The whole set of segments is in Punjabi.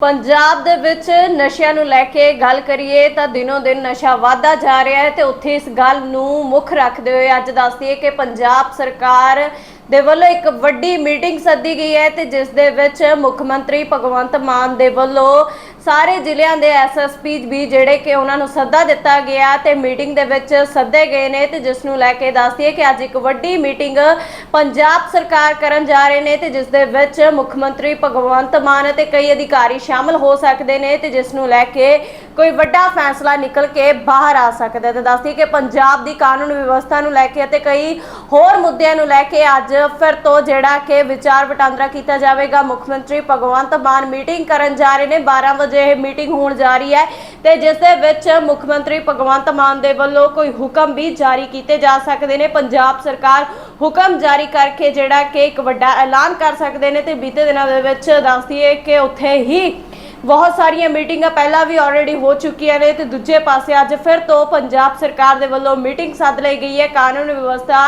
ਪੰਜਾਬ ਦੇ ਵਿੱਚ ਨਸ਼ਿਆਂ ਨੂੰ ਲੈ ਕੇ ਗੱਲ ਕਰੀਏ ਤਾਂ ਦਿਨੋ ਦਿਨ ਨਸ਼ਾ ਵਧਦਾ ਜਾ ਰਿਹਾ ਹੈ ਤੇ ਉੱਥੇ ਇਸ ਗੱਲ ਨੂੰ ਮੁੱਖ ਰੱਖਦੇ ਹੋਏ ਅੱਜ ਦੱਸਦੀਏ ਕਿ ਪੰਜਾਬ ਸਰਕਾਰ ਦੇ ਵੱਲੋਂ ਇੱਕ ਵੱਡੀ ਮੀਟਿੰਗ ਸੱਦੀ ਗਈ ਹੈ ਤੇ ਜਿਸ ਦੇ ਵਿੱਚ ਮੁੱਖ ਮੰਤਰੀ ਭਗਵੰਤ ਮਾਨ ਦੇ ਵੱਲੋਂ ਸਾਰੇ ਜ਼ਿਲ੍ਹਿਆਂ ਦੇ ਐਸਐਸਪੀ ਵੀ ਜਿਹੜੇ ਕਿ ਉਹਨਾਂ ਨੂੰ ਸੱਦਾ ਦਿੱਤਾ ਗਿਆ ਤੇ ਮੀਟਿੰਗ ਦੇ ਵਿੱਚ ਸੱਦੇ ਗਏ ਨੇ ਤੇ ਜਿਸ ਨੂੰ ਲੈ ਕੇ ਦੱਸਦੀਏ ਕਿ ਅੱਜ ਇੱਕ ਵੱਡੀ ਮੀਟਿੰਗ ਪੰਜਾਬ ਸਰਕਾਰ ਕਰਨ ਜਾ ਰਹੇ ਨੇ ਤੇ ਜਿਸ ਦੇ ਵਿੱਚ ਮੁੱਖ ਮੰਤਰੀ ਭਗਵੰਤ ਮਾਨ ਅਤੇ ਕਈ ਅਧਿਕਾਰੀ ਸ਼ਾਮਲ ਹੋ ਸਕਦੇ ਨੇ ਤੇ ਜਿਸ ਨੂੰ ਲੈ ਕੇ ਕੋਈ ਵੱਡਾ ਫੈਸਲਾ ਨਿਕਲ ਕੇ ਬਾਹਰ ਆ ਸਕਦਾ ਹੈ। ਤੇ ਦੱਸਦੀ ਕਿ ਪੰਜਾਬ ਦੀ ਕਾਨੂੰਨ ਵਿਵਸਥਾ ਨੂੰ ਲੈ ਕੇ ਅਤੇ ਕਈ ਹੋਰ ਮੁੱਦਿਆਂ ਨੂੰ ਲੈ ਕੇ ਅੱਜ ਫਿਰ ਤੋਂ ਜਿਹੜਾ ਕਿ ਵਿਚਾਰ ਵਟਾਂਦਰਾ ਕੀਤਾ ਜਾਵੇਗਾ। ਮੁੱਖ ਮੰਤਰੀ ਭਗਵੰਤ ਮਾਨ ਮੀਟਿੰਗ ਕਰਨ ਜਾ ਰਹੇ ਨੇ। 12 ਵਜੇ ਇਹ ਮੀਟਿੰਗ ਹੋਣ ਜਾ ਰਹੀ ਹੈ ਤੇ ਜਿਸ ਦੇ ਵਿੱਚ ਮੁੱਖ ਮੰਤਰੀ ਭਗਵੰਤ ਮਾਨ ਦੇ ਵੱਲੋਂ ਕੋਈ ਹੁਕਮ ਵੀ ਜਾਰੀ ਕੀਤੇ ਜਾ ਸਕਦੇ ਨੇ। ਪੰਜਾਬ ਸਰਕਾਰ ਹੁਕਮ ਜਾਰੀ ਕਰਕੇ ਜਿਹੜਾ ਕਿ ਇੱਕ ਵੱਡਾ ਐਲਾਨ ਕਰ ਸਕਦੇ ਨੇ ਤੇ ਬੀਤੇ ਦਿਨਾਂ ਦੇ ਵਿੱਚ ਦੱਸਦੀ ਹੈ ਕਿ ਉੱਥੇ ਹੀ ਬਹੁਤ ਸਾਰੀਆਂ ਮੀਟਿੰਗਾਂ ਪਹਿਲਾਂ ਵੀ ਆਲਰੇਡੀ ਹੋ ਚੁੱਕੀਆਂ ਨੇ ਤੇ ਦੂਜੇ ਪਾਸੇ ਅੱਜ ਫਿਰ ਤੋਂ ਪੰਜਾਬ ਸਰਕਾਰ ਦੇ ਵੱਲੋਂ ਮੀਟਿੰਗ ਸੱਦ ਲਈ ਗਈ ਹੈ, ਕਾਨੂੰਨ ਵਿਵਸਥਾ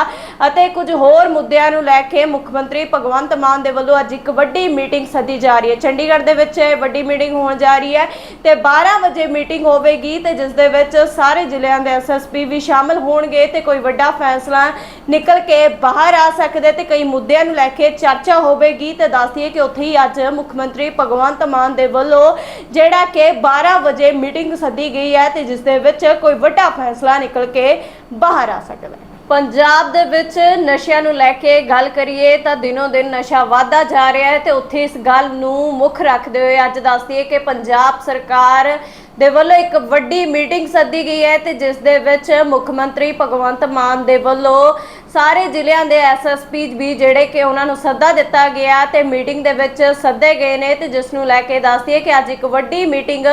ਅਤੇ ਕੁਝ ਹੋਰ ਮੁੱਦਿਆਂ ਨੂੰ ਲੈ ਕੇ ਮੁੱਖ ਮੰਤਰੀ ਭਗਵੰਤ ਮਾਨ ਦੇ ਵੱਲੋਂ ਅੱਜ ਇੱਕ ਵੱਡੀ ਮੀਟਿੰਗ ਸੱਦੀ ਜਾ ਰਹੀ ਹੈ। ਚੰਡੀਗੜ੍ਹ ਦੇ ਵਿੱਚ ਇਹ ਵੱਡੀ ਮੀਟਿੰਗ ਹੋਣ ਜਾ ਰਹੀ ਹੈ ਤੇ 12 ਵਜੇ ਮੀਟਿੰਗ ਹੋਵੇਗੀ ਤੇ ਜਿਸ ਦੇ ਵਿੱਚ ਸਾਰੇ ਜ਼ਿਲ੍ਹਿਆਂ ਦੇ ਐਸਐਸਪੀ ਵੀ ਸ਼ਾਮਲ ਹੋਣਗੇ ਤੇ ਕੋਈ ਵੱਡਾ ਫੈਸਲਾ ਨਿਕਲ ਕੇ ਬਾਹਰ ਆ ਸਕਦਾ ਤੇ ਕਈ ਮੁੱਦਿਆਂ ਨੂੰ ਲੈ ਕੇ ਚਰਚਾ ਹੋਵੇਗੀ ਤੇ ਦੱਸਦੀਏ ਕਿ ਉੱਥੇ ਹੀ ਅੱਜ ਮੁੱਖ ਮੰਤਰੀ ਭਗਵੰਤ ਮਾਨ ਦੇ ਵੱਲੋਂ ਜਿਹੜਾ ਕਿ 12 ਵਜੇ ਮੀਟਿੰਗ ਸੱਦੀ ਗਈ ਹੈ ਤੇ ਜਿਸ ਦੇ ਵਿੱਚ ਕੋਈ ਵੱਡਾ ਫੈਸਲਾ ਨਿਕਲ ਕੇ ਬਾਹਰ ਆ ਸਕਦਾ ਹੈ। ਪੰਜਾਬ ਦੇ ਵਿੱਚ ਨਸ਼ਿਆਂ ਨੂੰ ਲੈ ਕੇ ਗੱਲ ਕਰੀਏ ਤਾਂ ਦਿਨੋ ਦਿਨ ਨਸ਼ਾ ਵਧਦਾ ਜਾ ਰਿਹਾ ਹੈ ਤੇ ਉੱਥੇ ਇਸ ਗੱਲ ਨੂੰ ਮੁੱਖ ਰੱਖਦੇ ਹੋਏ ਅੱਜ ਦੱਸਦੀਏ ਕਿ ਪੰਜਾਬ ਸਰਕਾਰ ਦੇ ਵੱਲੋਂ ਇੱਕ ਵੱਡੀ ਮੀਟਿੰਗ ਸੱਦੀ ਗਈ ਹੈ ਤੇ ਜਿਸ ਦੇ ਵਿੱਚ ਮੁੱਖ ਮੰਤਰੀ ਭਗਵੰਤ ਮਾਨ ਦੇ ਵੱਲੋਂ ਸਾਰੇ ਜ਼ਿਲ੍ਹਿਆਂ ਦੇ ਐਸਐਸਪੀ ਵੀ ਜਿਹੜੇ ਕਿ ਉਹਨਾਂ ਨੂੰ ਸੱਦਾ ਦਿੱਤਾ ਗਿਆ ਤੇ ਮੀਟਿੰਗ ਦੇ ਵਿੱਚ ਸੱਦੇ ਗਏ ਨੇ ਤੇ ਜਿਸ ਨੂੰ ਲੈ ਕੇ ਦੱਸਦੀਏ ਕਿ ਅੱਜ ਇੱਕ ਵੱਡੀ ਮੀਟਿੰਗ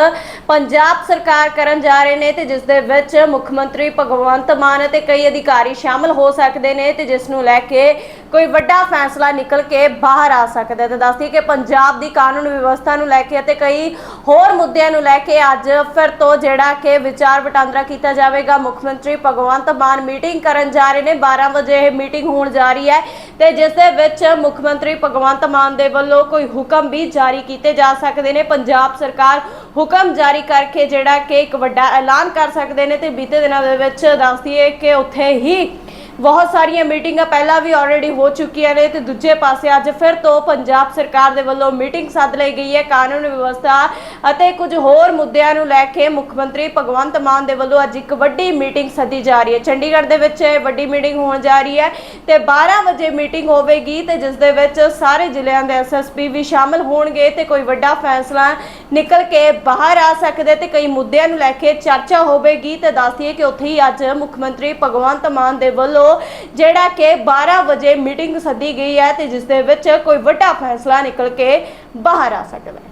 ਪੰਜਾਬ ਸਰਕਾਰ ਕਰਨ ਜਾ ਰਹੇ ਨੇ ਤੇ ਜਿਸ ਦੇ ਵਿੱਚ ਮੁੱਖ ਮੰਤਰੀ ਭਗਵੰਤ ਮਾਨ ਅਤੇ ਕਈ ਅਧਿਕਾਰੀ ਸ਼ਾਮਲ ਹੋ ਸਕਦੇ ਨੇ ਤੇ ਜਿਸ ਨੂੰ ਲੈ ਕੇ ਕੋਈ ਵੱਡਾ ਫੈਸਲਾ ਨਿਕਲ ਕੇ ਬਾਹਰ ਆ ਸਕਦਾ ਹੈ। ਤੇ ਦੱਸਦੀ ਕਿ ਪੰਜਾਬ ਦੀ ਕਾਨੂੰਨ ਵਿਵਸਥਾ ਨੂੰ ਲੈ ਕੇ ਅਤੇ ਕਈ ਹੋਰ ਮੁੱਦਿਆਂ ਨੂੰ ਲੈ ਕੇ ਅੱਜ ਫਿਰ ਤੋਂ ਜਿਹੜਾ ਕਿ ਵਿਚਾਰ ਵਟਾਂਦਰਾ ਕੀਤਾ ਜਾਵੇਗਾ। ਮੁੱਖ ਮੰਤਰੀ ਭਗਵੰਤ ਮਾਨ ਮੀਟਿੰਗ ਕਰਨ ਜਾ ਰਹੇ ਨੇ। 12 ਵਜੇ ਇਹ ਮੀਟਿੰਗ ਹੋਣ ਜਾ ਰਹੀ ਹੈ ਤੇ ਜਿਸ ਦੇ ਵਿੱਚ ਮੁੱਖ ਮੰਤਰੀ ਭਗਵੰਤ ਮਾਨ ਦੇ ਵੱਲੋਂ ਕੋਈ ਹੁਕਮ ਵੀ ਜਾਰੀ ਕੀਤੇ ਜਾ ਸਕਦੇ ਨੇ। ਪੰਜਾਬ ਸਰਕਾਰ ਹੁਕਮ ਜਾਰੀ ਕਰਕੇ ਜਿਹੜਾ ਕਿ ਇੱਕ ਵੱਡਾ ਐਲਾਨ ਕਰ ਸਕਦੇ ਨੇ ਤੇ ਬੀਤੇ ਦਿਨਾਂ ਦੇ ਵਿੱਚ ਦੱਸਦੀ ਹੈ ਕਿ ਉੱਥੇ ਹੀ ਬਹੁਤ ਸਾਰੀਆਂ ਮੀਟਿੰਗਾਂ ਪਹਿਲਾਂ ਵੀ ਆਲਰੇਡੀ ਹੋ ਚੁੱਕੀਆਂ ਨੇ ਤੇ ਦੂਜੇ ਪਾਸੇ ਅੱਜ ਫਿਰ ਤੋਂ ਪੰਜਾਬ ਸਰਕਾਰ ਦੇ ਵੱਲੋਂ ਮੀਟਿੰਗ ਸੱਦ ਲਈ ਗਈ ਹੈ। ਕਾਨੂੰਨ ਵਿਵਸਥਾ ਅਤੇ ਕੁਝ ਹੋਰ ਮੁੱਦਿਆਂ ਨੂੰ ਲੈ ਕੇ ਮੁੱਖ ਮੰਤਰੀ ਭਗਵੰਤ ਮਾਨ ਦੇ ਵੱਲੋਂ ਅੱਜ ਇੱਕ ਵੱਡੀ ਮੀਟਿੰਗ ਸੱਦੀ ਜਾ ਰਹੀ ਹੈ। ਚੰਡੀਗੜ੍ਹ ਦੇ ਵਿੱਚ ਇਹ ਵੱਡੀ ਮੀਟਿੰਗ ਹੋਣ ਜਾ ਰਹੀ ਹੈ ਤੇ 12 ਵਜੇ ਮੀਟਿੰਗ ਹੋਵੇਗੀ ਤੇ ਜਿਸ ਦੇ ਵਿੱਚ ਸਾਰੇ ਜ਼ਿਲ੍ਹਿਆਂ ਦੇ ਐਸਐਸਪੀ ਵੀ ਸ਼ਾਮਲ ਹੋਣਗੇ ਤੇ ਕੋਈ ਵੱਡਾ ਫੈਸਲਾ ਨਿਕਲ ਕੇ ਬਾਹਰ ਆ ਸਕਦਾ ਤੇ ਕਈ ਮੁੱਦਿਆਂ ਨੂੰ ਲੈ ਕੇ ਚਰਚਾ ਹੋਵੇਗੀ ਤੇ ਦੱਸਦੀਏ ਕਿ ਉੱਥੇ ਹੀ ਅੱਜ ਮੁੱਖ ਮੰਤਰੀ ਭਗਵੰਤ ਮਾਨ ਦੇ ਵੱਲੋਂ ਜਿਹੜਾ ਕਿ 12 ਵਜੇ ਮੀਟਿੰਗ ਸੱਦੀ ਗਈ ਹੈ ਤੇ ਜਿਸ ਦੇ ਵਿੱਚ ਕੋਈ ਵੱਡਾ ਫੈਸਲਾ ਨਿਕਲ ਕੇ ਬਾਹਰ ਆ ਸਕਦਾ ਹੈ।